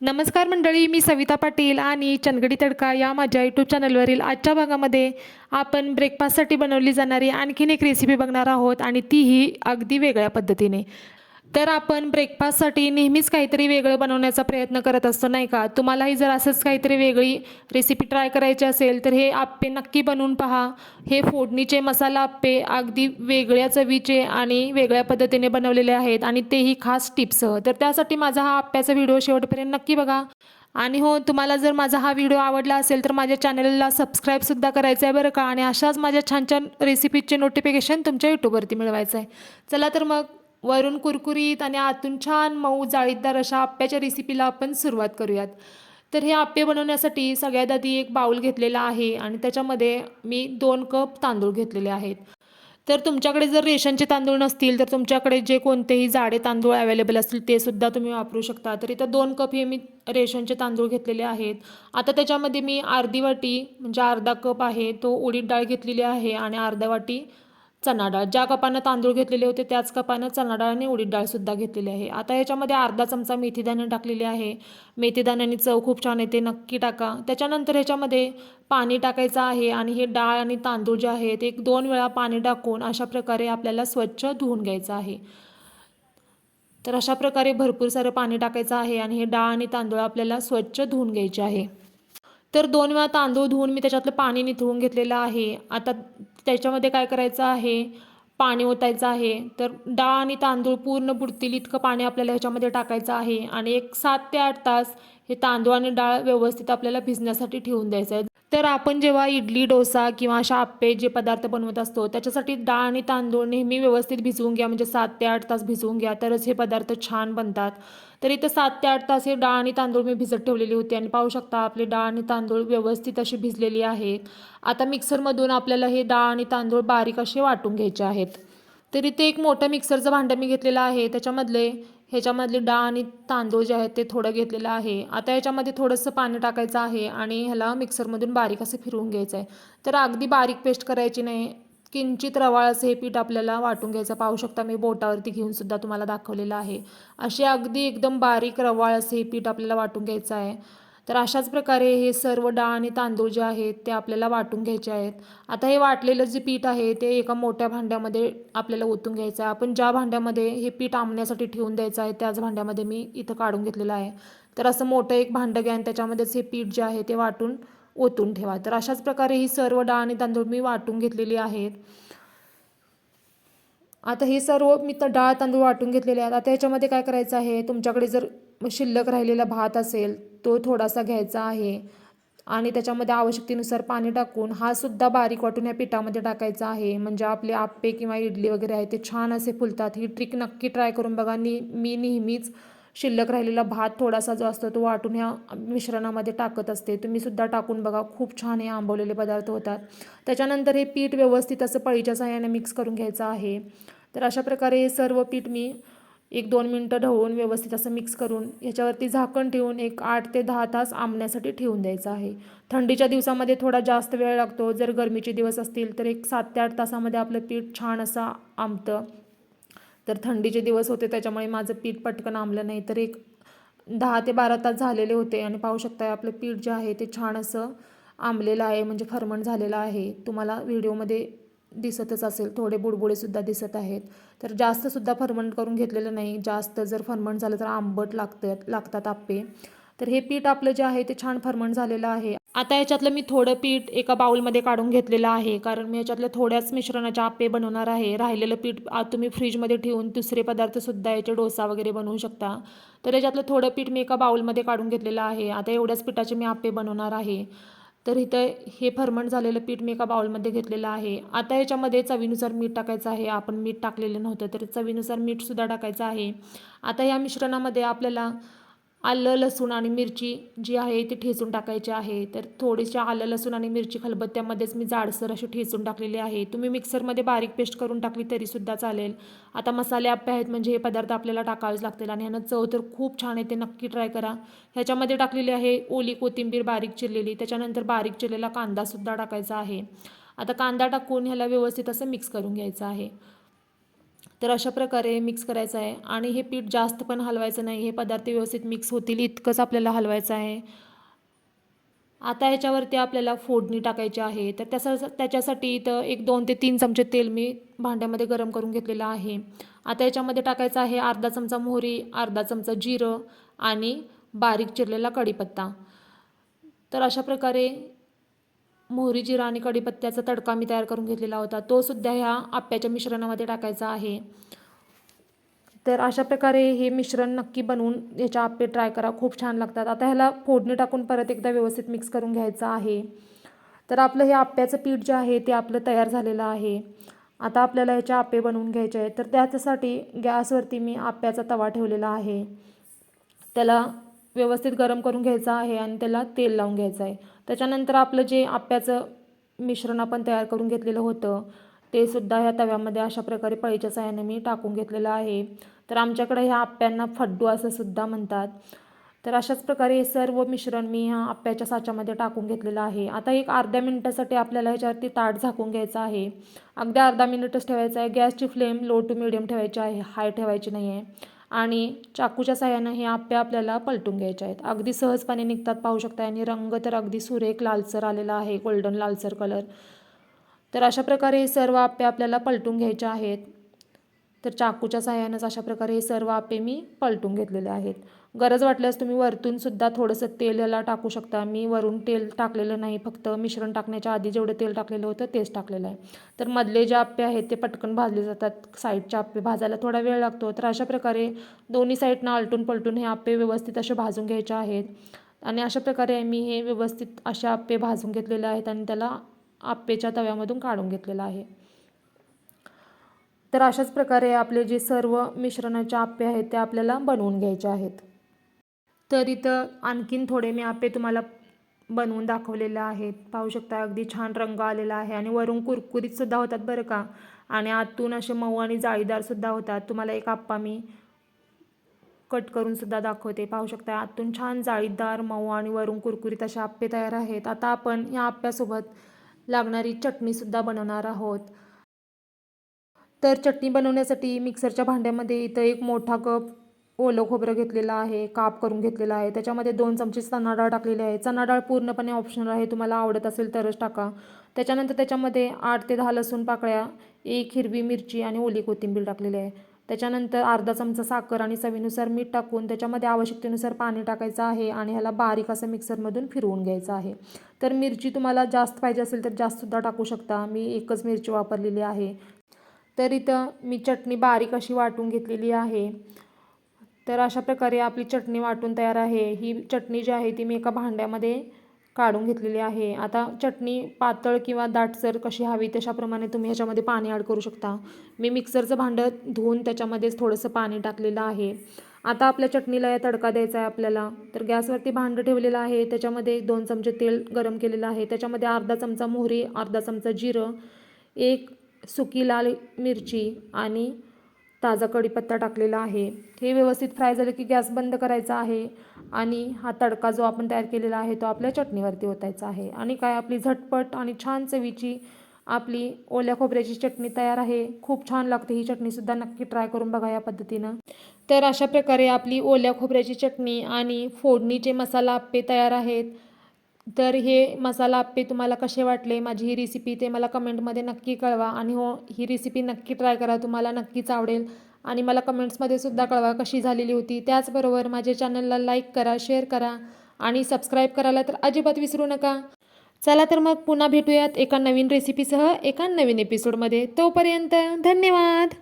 नमस्कार मंडळी मी सविता पाटील आणि चनगडी तडका या माझ्या यूट्यूब चॅनलवरील आजच्या भागामध्ये आपण ब्रेकफास्टसाठी बनवली जाणारी आणखीन एक रेसिपी बघणार आहोत आणि तीही अगदी वेगळ्या पद्धतीने. तर आपण ब्रेकफास्टसाठी नेहमीच काहीतरी वेगळं बनवण्याचा प्रयत्न करत असतो नाही का? तुम्हालाही जर असंच काहीतरी वेगळी रेसिपी ट्राय करायची असेल तर हे आप्पे नक्की बनवून पहा. हे फोडणीचे मसाला आप्पे अगदी वेगळ्या चवीचे आणि वेगळ्या पद्धतीने बनवलेले आहेत आणि तेही खास टिप्सह तर त्यासाठी माझा हा आप्प्याचा व्हिडिओ शेवटपर्यंत नक्की बघा. आणि हो तुम्हाला जर माझा हा व्हिडिओ आवडला असेल तर माझ्या चॅनलला सबस्क्राईबसुद्धा करायचं आहे बरं का? आणि अशाच माझ्या छान छान रेसिपीचे नोटिफिकेशन तुमच्या यूट्यूबवरती मिळवायचं आहे चला तर मग वरून कुरकुरीत आणि आतून छान मऊ जाळीदार अशा आप्याच्या रेसिपीला आपण सुरुवात करूयात. तर हे आप्पे बनवण्यासाठी सगळ्यात आधी एक बाऊल घेतलेला आहे आणि त्याच्यामध्ये मी दोन कप तांदूळ घेतलेले आहेत. तर तुमच्याकडे जर रेशनचे तांदूळ नसतील तर तुमच्याकडे जे कोणतेही जाडे तांदूळ अवेलेबल असतील ते सुद्धा तुम्ही वापरू शकता. तर इथं दोन कप हे मी रेशनचे तांदूळ घेतलेले आहेत. आता त्याच्यामध्ये मी अर्धी वाटी म्हणजे अर्धा कप आहे तो उडीद डाळ घेतलेली आहे आणि अर्धा वाटी चणा डाळ ज्या कपानं तांदूळ घेतलेले होते त्याच कपानं चणा डाळ आणि उडीद डाळसुद्धा घेतलेली आहे. आता याच्यामध्ये अर्धा चमचा मेथीदाणे टाकलेले आहे. मेथीदाण्याने चव खूप छान येते नक्की टाका. त्याच्यानंतर ह्याच्यामध्ये पाणी टाकायचं आहे आणि हे डाळ आणि तांदूळ जे आहेत एक दोन वेळा पाणी टाकून अशा प्रकारे आपल्याला स्वच्छ धुवून घ्यायचं आहे. तर अशा प्रकारे भरपूर सारं पाणी टाकायचं आहे आणि हे डाळ आणि तांदूळ आपल्याला स्वच्छ धुवून घ्यायचे आहे. तर दोन वेळा तांदूळ धुवून मी त्याच्यातलं पाणी निथळून घेतलेलं आहे. आता त्याच्यामध्ये काय करायचं आहे? पाणी ओतायचं आहे. तर डाळ आणि तांदूळ पूर्ण बुडतील इतकं पाणी आपल्याला ह्याच्यामध्ये टाकायचं आहे. आणि एक सात ते आठ तास हे तांदूळ आणि डाळ व्यवस्थित आपल्याला भिजण्यासाठी ठेवून द्यायचं आहे. तर आपण जेव्हा इडली डोसा किंवा अशा आप्पे जे पदार्थ बनवत असतो त्याच्यासाठी डाळ आणि तांदूळ नेहमी व्यवस्थित भिजवून घ्या. म्हणजे सात ते आठ तास भिजवून घ्या. तरच हे पदार्थ छान बनतात. तर इथं सात ते आठ तास हे डाळ आणि तांदूळ मी भिजत ठेवलेली होती. आणि पाहू शकता आपले डाळ आणि तांदूळ व्यवस्थित अशी भिजलेली आहेत. आता मिक्सरमधून आपल्याला हे डाळ आणि तांदूळ बारीक असे वाटून घ्यायचे आहेत. तर इथे एक मोठं मिक्सरचं भांडं मी घेतलेलं आहे. त्याच्यामधले ह्याच्यामधले डाळ आणि तांदूळ जे आहेत ते थोडं घेतलेलं आहे. आता याच्यामध्ये थोडंसं पाणी टाकायचं आहे आणि ह्याला मिक्सरमधून बारीक असं फिरवून घ्यायचं आहे तर अगदी बारीक पेस्ट करायची नाही. किंचित रवाळ असं हे पीठ आपल्याला वाटून घ्यायचं. पाहू शकता मी बोटावरती घेऊन सुद्धा तुम्हाला दाखवलेलं आहे. असे अगदी एकदम बारीक रवाळ असे हे पीठ आपल्याला वाटून घ्यायचं आहे. तर अशाच प्रकारे हे सर्व डाळ आणि तांदूळ जे आहेत ते आपल्याला वाटून घ्यायचे आहेत. आता हे वाटलेलं जे पीठ आहे ते एका मोठ्या भांड्यामध्ये आपल्याला ओतून घ्यायचं आहे. आपण ज्या भांड्यामध्ये हे पीठ आंबण्यासाठी ठेवून द्यायचं आहे त्याच भांड्यामध्ये मी इथं काढून घेतलेलं आहे. तर असं मोठं एक भांडं घ्या आणि त्याच्यामध्येच हे पीठ जे आहे ते वाटून ओतून ठेवा. तर अशाच प्रकारे ही सर्व डाळ आणि तांदूळ मी वाटून घेतलेली आहेत. आता हे सर्व मी तर डाळ तांदूळ वाटून घेतलेले आहेत. आता ह्याच्यामध्ये काय करायचं आहे? तुमच्याकडे जर शिल्लक राहिलेला भात असेल तो थोडासा घ्यायचा आहे. आणि त्याच्यामध्ये आवश्यकतेनुसार पाणी टाकून हा सुद्धा बारीक वाटून या पिठामध्ये टाकायचा आहे. म्हणजे आपले आप्पे किंवा इडली वगैरे आहे ते छान असे फुलतात. ही ट्रिक नक्की ट्राय करून बघा. नी मी नेहमीच शिल्लक राहिलेला भात थोडासा जो असतो तो वाटून ह्या मिश्रणामध्ये टाकत असते. तुम्ही सुद्धा टाकून बघा. खूप छान हे आंबवलेले पदार्थ होतात. त्याच्यानंतर हे पीठ व्यवस्थित असं पळीच्या सहाय्याने मिक्स करून घ्यायचं आहे. तर अशा प्रकारे हे सर्व पीठ मी एक दोन मिनटं ढवळून व्यवस्थित असं मिक्स करून ह्याच्यावरती झाकण ठेवून एक आठ ते दहा तास आंबण्यासाठी ठेवून द्यायचं आहे. थंडीच्या दिवसामध्ये थोडा जास्त वेळ लागतो. जर गरमीचे दिवस असतील तर एक सात ते आठ तासामध्ये आपलं पीठ छान असं आंबतं. तर थंडीचे दिवस होते त्याच्यामुळे माझं पीठ पटकन आंबलं नाही तर एक दहा ते बारा तास झालेले होते. आणि पाहू शकता आपलं पीठ जे आहे ते छान असं आंबलेलं आहे. म्हणजे फरमण झालेलं आहे. तुम्हाला व्हिडिओमध्ये दिसतच असेल. थोडे बुडबुडेसुद्धा दिसत आहेत. तर जास्तसुद्धा फर्मंट करून घेतलेलं नाही. जास्त जर फर्मंट झालं तर आंबट लागतात लागतात आप्पे. तर हे पीठ आपलं जे आहे ते छान फर्मंट झालेलं आहे. आता याच्यातलं मी थोडं पीठ एका बाउलमध्ये काढून घेतलेलं आहे. कारण मी याच्यातल्या थोड्याच मिश्रणाचे आप्पे बनवणार आहे. राहिलेलं पीठ तुम्ही फ्रीजमध्ये ठेवून दुसरे पदार्थसुद्धा याचे डोसा वगैरे बनवू शकता. तर याच्यातलं थोडं पीठ मी एका बाउलमध्ये काढून घेतलेलं आहे. आता एवढ्याच पिठाचे मी आप्पे बनवणार आहे. तर इथं हे फरमंट झालेलं पीठ मी एका बाउलमध्ये घेतलेलं आहे. आता याच्यामध्ये चवीनुसार मीठ टाकायचं आहे. आपण मीठ टाकलेलं नव्हतं तर चवीनुसार मीठसुद्धा टाकायचं आहे. आता या मिश्रणामध्ये आपल्याला आलं लसूण आणि मिरची जी आहे ती ठेचून टाकायची आहे. तर थोडीशी आलं लसूण आणि मिरची खलबत्त्यामध्येच मी जाडसर अशी ठेचून टाकलेली आहे. तुम्ही मिक्सरमध्ये बारीक पेस्ट करून टाकली तरीसुद्धा चालेल. आता मसाले आप्पे आहेत म्हणजे हे पदार्थ आपल्याला टाकावेच लागतील आणि ह्यानं चव तर खूप छान येते नक्की ट्राय करा. ह्याच्यामध्ये टाकलेली आहे ओली कोथिंबीर बारीक चिरलेली त्याच्यानंतर बारीक चिरलेला कांदासुद्धा टाकायचा आहे. आता कांदा टाकून ह्याला व्यवस्थित असं मिक्स करून घ्यायचं आहे. तर अशा प्रकारे मिक्स करायचं आहे. आणि हे पीठ जास्त पण हलवायचं नाही. हे पदार्थ व्यवस्थित मिक्स होतील इतकंच आपल्याला हलवायचं आहे. आता ह्याच्यावरती आपल्याला फोडणी टाकायची आहे. तर त्याचा त्याच्यासाठी इथं एक दोन ते तीन चमचे तेल मी भांड्यामध्ये गरम करून घेतलेलं आहे. आता याच्यामध्ये टाकायचं आहे अर्धा चमचा मोहरी अर्धा चमचा जिरं आणि बारीक चिरलेला कढीपत्ता. तर अशा प्रकारे मोहरी जिरा आणि कढीपत्त्याचा तडका मी तयार करून घेतलेला होता. तो सुद्धा ह्या आप्याच्या मिश्रणामध्ये टाकायचा आहे. तर अशा प्रकारे हे मिश्रण नक्की बनवून ह्याच्या आप्पे ट्राय करा. खूप छान लागतात. आता ह्याला फोडणी टाकून परत एकदा व्यवस्थित मिक्स करून घ्यायचं आहे. तर आपलं हे आप्याचं पीठ जे आहे ते आपलं तयार झालेलं आहे. आता आपल्याला ह्याचे आप्पे बनवून घ्यायचे आहे तर त्याच्यासाठी गॅसवरती मी आप्याचा तवा ठेवलेला आहे. त्याला व्यवस्थित गरम करून घ्यायचा आहे आणि त्याला तेल लावून घ्यायचं आहे. त्याच्यानंतर आपलं जे आप्याचं मिश्रण आपण तयार करून घेतलेलं होतं ते सुद्धा ह्या तव्यामध्ये अशा प्रकारे पळीच्या साह्याने मी टाकून घेतलेलं आहे. तर आमच्याकडे ह्या आप्यांना फड्डू असं सुद्धा म्हणतात. तर अशाच प्रकारे हे सर्व मिश्रण मी ह्या आप्याच्या साच्यामध्ये टाकून घेतलेलं आहे. आता एक अर्ध्या मिनिटासाठी आपल्याला ह्याच्यावरती ताट झाकून घ्यायचं आहे. अगदी अर्धा मिनिटच ठेवायचं आहे. गॅसची फ्लेम लो टू मिडियम ठेवायची आहे. हाय ठेवायची नाही आहे आणि चाकूच्या साह्यानं हे आप्पे आपल्याला पलटून घ्यायचे आहेत. अगदी सहजपणे निघतात पाहू शकता आणि रंग तर अगदी सुरेख लालसर आलेला आहे. गोल्डन लालसर कलर तर अशा प्रकारे हे सर्व आप्पे आपल्याला पलटून घ्यायचे आहेत. तर चाकूच्या साह्यानंच अशा प्रकारे हे सर्व आप्पे मी पलटून घेतलेले आहेत. गरज वाटल्यास तुम्ही वरतून सुद्धा थोडंसं तेल याला टाकू शकता. मी वरून तेल टाकलेलं नाही फक्त मिश्रण टाकण्याच्या आधी जेवढं तेल टाकलेलं होतं तेच टाकलेलं आहे. तर मधले जे आप्पे आहेत ते पटकन भाजले जातात. साईडचे आप्पे भाजायला थोडा वेळ लागतो. तर अशा प्रकारे दोन्ही साईडनं आलटून पलटून हे आप्पे व्यवस्थित असे भाजून घ्यायचे आहेत. आणि अशा प्रकारे मी हे व्यवस्थित असे आप्पे भाजून घेतलेले आहेत आणि त्याला आप्पेच्या तव्यामधून काढून घेतलेलं आहे. तर अशाच प्रकारे आपले जे सर्व मिश्रणाचे आप्पे आहेत ते आपल्याला बनवून घ्यायचे आहेत. तर इथं आणखीन थोडे मी आप्पे तुम्हाला बनवून दाखवलेले आहेत. पाहू शकता अगदी छान रंग आलेला आहे आणि वरून कुरकुरीतसुद्धा होतात बरं का. आणि आतून असे मऊ आणि जाळीदारसुद्धा होतात. तुम्हाला एक आप्पा मी कट करूनसुद्धा दाखवते. पाहू शकता आतून छान जाळीदार मऊ आणि वरून कुरकुरीत असे आप्पे तयार आहेत. आता आपण या आप्प्यासोबत लागणारी चटणीसुद्धा बनवणार आहोत. तर चटणी बनवण्यासाठी मिक्सरच्या भांड्यामध्ये इथं एक मोठा कप ओलं खोबरं घेतलेलं आहे काप करून घेतलेला आहे. त्याच्यामध्ये दोन चमचे चणा डाळ टाकलेली आहे. चणा डाळ पूर्णपणे ऑप्शनल आहे. तुम्हाला आवडत असेल तरच टाका. त्याच्यानंतर त्याच्यामध्ये आठ ते दहा लसूण पाकळ्या एक हिरवी मिरची आणि ओली कोथिंबीर टाकलेली आहे. त्याच्यानंतर अर्धा चमचा साखर आणि चवीनुसार मीठ टाकून त्याच्यामध्ये आवश्यकतेनुसार पाणी टाकायचं आहे आणि ह्याला बारीक असं मिक्सरमधून फिरवून घ्यायचं आहे. तर मिरची तुम्हाला जास्त पाहिजे असेल तर जास्तसुद्धा टाकू शकता. मी एकच मिरची वापरलेली आहे. तर इथं मी चटणी बारीक अशी वाटून घेतलेली आहे. तर अशा प्रकारे आपली चटणी वाटून तयार आहे. ही चटणी जी आहे ती मी एका भांड्यामध्ये काढून घेतलेली आहे. आता चटणी पातळ किंवा दाटसर कशी हवी तशाप्रमाणे तुम्ही ह्याच्यामध्ये पाणी ॲड करू शकता. मी मिक्सरचं भांडं धुवून त्याच्यामध्येच थोडंसं पाणी टाकलेलं आहे. आता आपल्या चटणीला या तडका द्यायचा आहे आपल्याला. तर गॅसवरती भांडं ठेवलेलं आहे. त्याच्यामध्ये दोन चमचे तेल गरम केलेलं आहे. त्याच्यामध्ये अर्धा चमचा मोहरी अर्धा चमचा जिरं एक सुकी लाल मिरची आणि ताजा कढीपत्ता टाकलेला आहे. हे व्यवस्थित फ्राय झालं की गॅस बंद करायचा आहे आणि हा तडका जो आपण तयार केलेला आहे तो आपल्या चटणीवरती ओतायचा आहे. आणि काय आपली झटपट आणि छान चवीची आपली ओल्या खोबऱ्याची चटणी तयार आहे. खूप छान लागते ही चटणीसुद्धा नक्की ट्राय करून बघा या पद्धतीनं. तर अशा प्रकारे आपली ओल्या खोबऱ्याची चटणी आणि फोडणीचे मसाला आप्पे तयार आहेत. तर हे मसाला आप्पे तुम्हाला कसे वाटले माझी ही रेसिपी ते मला कमेंटमध्ये नक्की कळवा. आणि हो ही रेसिपी नक्की ट्राय करा तुम्हाला नक्कीच आवडेल. आणि मला कमेंट्समध्ये सुद्धा कळवा कशी झालेली होती. त्याचबरोबर माझ्या चॅनलला लाईक करा शेअर करा. आणि सबस्क्राईब करायला तर अजिबात विसरू नका. चला तर मग पुन्हा भेटूयात एका नवीन रेसिपीसह एका नवीन एपिसोडमध्ये तोपर्यंत धन्यवाद!